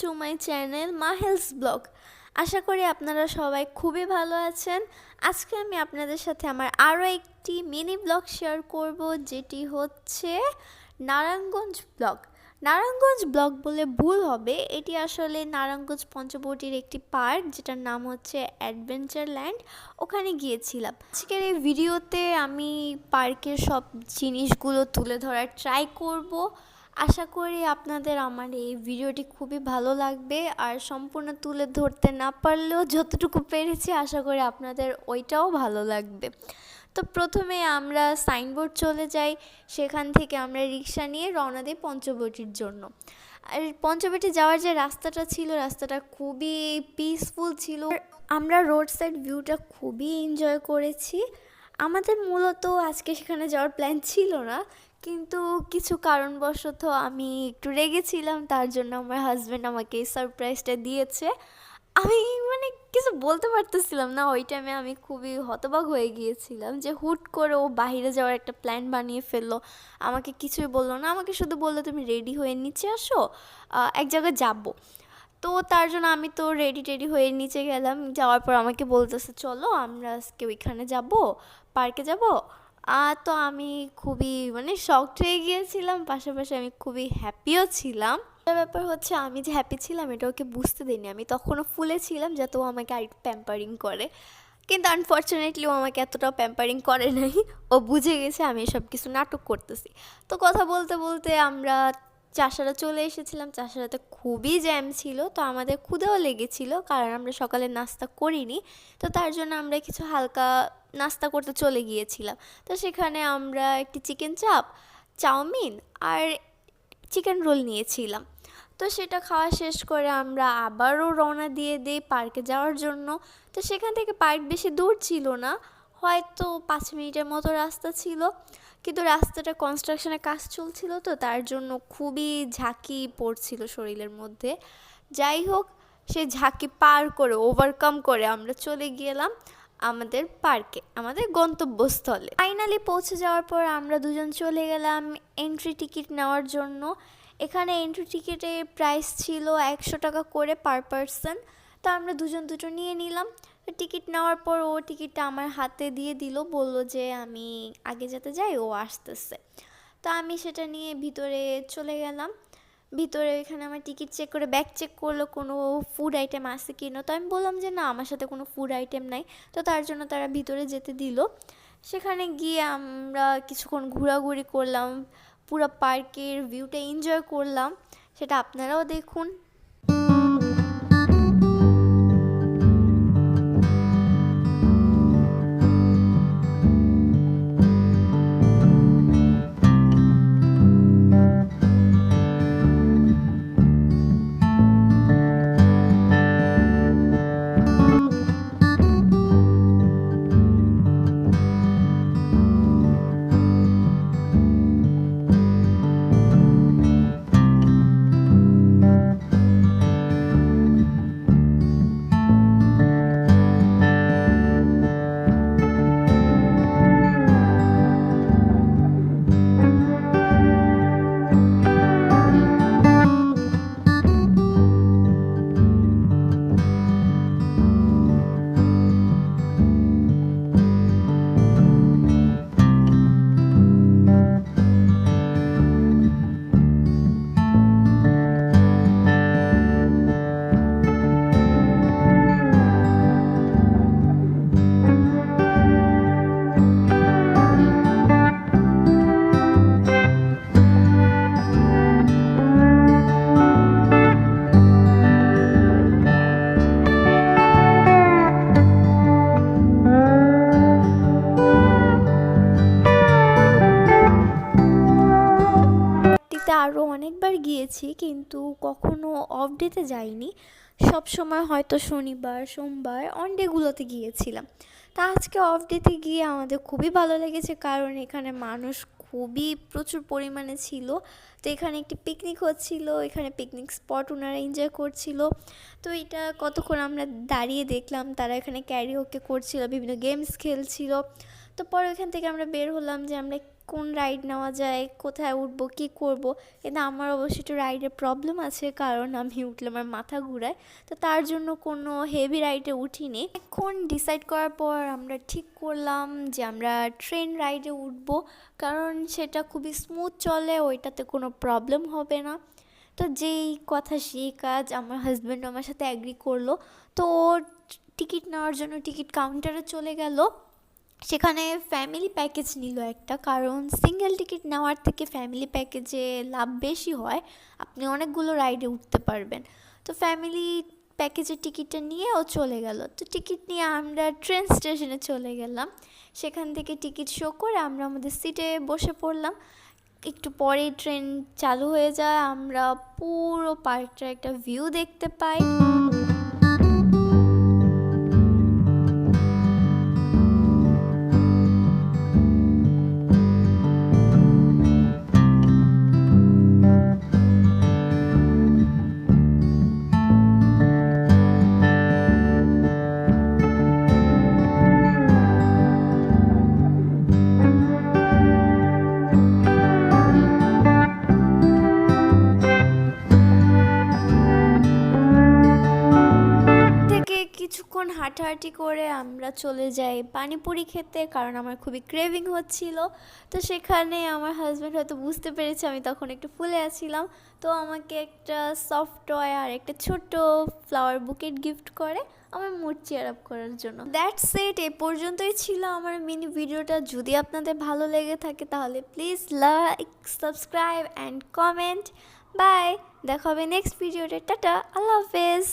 To my channel Mahel's vlog. আশা করি আপনারা সবাই খুবই ভালো আছেন। আজকে আমি আপনাদের সাথে আমার আরও একটি মিনি ব্লগ শেয়ার করব, যেটি হচ্ছে নারায়ণগঞ্জ ব্লগ। নারায়ণগঞ্জ ব্লগ বলে ভুল হবে, এটি আসলে নারায়ণগঞ্জ পঞ্চবটির একটি পার্ক, যেটার নাম হচ্ছে অ্যাডভেঞ্চার ল্যান্ড ওখানে গিয়েছিলাম। আজকের এই ভিডিওতে আমি পার্কের সব জিনিসগুলো তুলে ধরার ট্রাই করব। আশা করি আপনাদের আমার এই ভিডিওটি খুবই ভালো লাগবে। আর সম্পূর্ণ তুলে ধরতে না পারলেও যতটুকু পেরেছি, আশা করি আপনাদের ওইটাও ভালো লাগবে। তো প্রথমে আমরা সাইনবোর্ড চলে যাই। সেখান থেকে আমরা রিক্সা নিয়ে রওনা দিই পঞ্চবটির জন্য। আর পঞ্চবটি যাওয়ার যে রাস্তাটা ছিল, রাস্তাটা খুবই পিসফুল ছিল। আমরা রোড সাইড ভিউটা খুবই এনজয় করেছি। আমাদের মূলত আজকে সেখানে যাওয়ার প্ল্যান ছিল না। কিন্তু কিছু কারণবশত আমি একটু রেগেছিলাম, তার জন্য আমার হাজব্যান্ড আমাকে সারপ্রাইজটা দিয়েছে। আমি মানে কিছু বলতে পারতেছিলাম না, ওই টাইমে আমি খুবই হতবাক হয়ে গিয়েছিলাম যে হুট করে ও বাইরে যাওয়ার একটা প্ল্যান বানিয়ে ফেলল। আমাকে কিছুই বলল না, আমাকে শুধু বলল, তুমি রেডি হয়ে নিচে আসো এক জায়গায় যাব। তো তার জন্য আমি তো রেডি টেডি হয়ে নিচে গেলাম, যাওয়ার পর আমাকে বলতেছে, চলো আমরা আজকে ওইখানে যাব পার্কে যাব। তো আমি খুবই মানে শকড হয়ে গিয়েছিলাম, পাশাপাশি আমি খুবই হ্যাপিও ছিলাম। ব্যাপার হচ্ছে, আমি যে হ্যাপি ছিলাম, এটা ওকে বুঝতে দিইনি। আমি তখনও ফুলে ছিলাম যাতে ও আমাকে আর প্যাম্পারিং করে। কিন্তু আনফর্চুনেটলি ও আমাকে এতটাও প্যাম্পারিং করে নাই। ও বুঝে গেছে আমি সব কিছু নাটক করতেছি। তো কথা বলতে বলতে আমরা চাষারা চলে এসেছিলাম। চাষারাতে খুবই জ্যাম ছিল, তো আমাদের ক্ষুদেও লেগেছিল, কারণ আমরা সকালে নাস্তা করিনি। তো তার জন্য আমরা কিছু হালকা নাস্তা করতে চলে গিয়েছিলাম। তো সেখানে আমরা একটি চিকেন চাপ চাউমিন আর চিকেন রোল নিয়েছিলাম। তো সেটা খাওয়া শেষ করে আমরা আবারও রওনা দিয়ে দিই পার্কে যাওয়ার জন্য। তো সেখান থেকে পার্ক বেশি দূর ছিল না, হয়তো পাঁচ মিনিটের মতো রাস্তা ছিল। কিন্তু রাস্তাটা কনস্ট্রাকশনের কাজ চলছিল তো, তার জন্য খুবই ঝাঁকি পড়ছিল শরীরের মধ্যে। যাই হোক সেই ঝাঁকি পার করে ওভারকাম করে আমরা চলে গেলাম আমাদের পার্কে, আমাদের গন্তব্যস্থলে। ফাইনালি পৌঁছে যাওয়ার পর আমরা দুজন চলে গেলাম এন্ট্রি টিকিট নেওয়ার জন্য। এখানে এন্ট্রি টিকিটের প্রাইস ছিল একশো টাকা করে পার পারসন তো আমরা দুজন দুটো নিয়ে নিলাম। টিকিট নেওয়ার পর ও টিকিটটা আমার হাতে দিয়ে দিল, বলল যে আমি আগে যেতে যাই, ও আসতেছে। তো আমি সেটা নিয়ে ভিতরে চলে গেলাম। ভিতরে এখানে আমার টিকিট চেক করে, ব্যাগ চেক করল কোনো ফুড আইটেম আছে কি না। তো আমি বললাম যে না, আমার সাথে কোনো ফুড আইটেম নাই। তো তার জন্য তারা ভিতরে যেতে দিল। সেখানে গিয়ে আমরা কিছুক্ষণ ঘোরাঘুরি করলাম, পুরো পার্কের ভিউটা এনজয় করলাম। সেটা আপনারাও দেখুন। গিয়েছি কিন্তু কখনো অফ ডেতে যাইনি। সব সময় হয়তো শনিবার, সোমবার অন ডেগুলোতে গিয়েছিলাম। তা আজকে অফ ডেতে গিয়ে আমাদের খুবই ভালো লেগেছে, কারণ এখানে মানুষ খুবই প্রচুর পরিমাণে ছিল। তো এখানে একটি পিকনিক হচ্ছিল, এখানে পিকনিক স্পট ওনারা এনজয় করছিল। তো এটা কতক্ষণ আমরা দাঁড়িয়ে দেখলাম, তারা এখানে ক্যারিওকে করছিল, বিভিন্ন গেমস খেলছিল। তো পরে ওইখান থেকে আমরা বের হলাম যে আমরা কোন রাইড নেওয়া যায়, কোথায় উঠবো, কী করব কিন্তু আমার অবশ্যই একটু রাইডের প্রবলেম আছে, কারণ আমি উঠলে আমার মাথা ঘুরায়। তো তার জন্য কোনো হেভি রাইডে উঠিনি। এখন ডিসাইড করার পর আমরা ঠিক করলাম যে আমরা ট্রেন রাইডে উঠবো, কারণ সেটা খুবই স্মুথ চলে, ওইটাতে কোনো প্রবলেম হবে না। তো যেই কথা, সেই কাজ আমার হাজব্যান্ড আমার সাথে অ্যাগ্রি করল। তো টিকিট নেওয়ার জন্য টিকিট কাউন্টারে চলে গেল। সেখানে ফ্যামিলি প্যাকেজ নিল একটা, কারণ সিঙ্গেল টিকিট নেওয়ার থেকে ফ্যামিলি প্যাকেজে লাভ বেশি হয়, আপনি অনেকগুলো রাইডে উঠতে পারবেন। তো ফ্যামিলি প্যাকেজের টিকিটটা নিয়ে ও চলে গেল। তো টিকিট নিয়ে আমরা ট্রেন স্টেশনে চলে গেলাম। সেখান থেকে টিকিট শো করে আমরা আমাদের সিটে বসে পড়লাম। একটু পরে ট্রেন চালু হয়ে যায়, আমরা পুরো পার্কটার একটা ভিউ দেখতে পাই। হাঁটাহাঁটি করে আমরা চলে যাই পানিপুরি খেতে, কারণ আমার খুবই ক্রেভিং হচ্ছিল। তো সেখানে আমার হাজব্যান্ড হয়তো বুঝতে পেরেছে আমি তখন একটু ফুলে আছিলাম। তো আমাকে একটা সফট টয় আর একটা ছোট্ট ফ্লাওয়ার বুকেট গিফট করে আমার মুড চেয়ার আপ করার জন্য। দ্যাটস ইট এ পর্যন্তই ছিল আমার মিনি ভিডিওটা যদি আপনাদের ভালো লেগে থাকে তাহলে please like subscribe and comment bye দেখা হবে নেক্সট ভিডিওতে টাটা, আল্লাহ হাফেজ।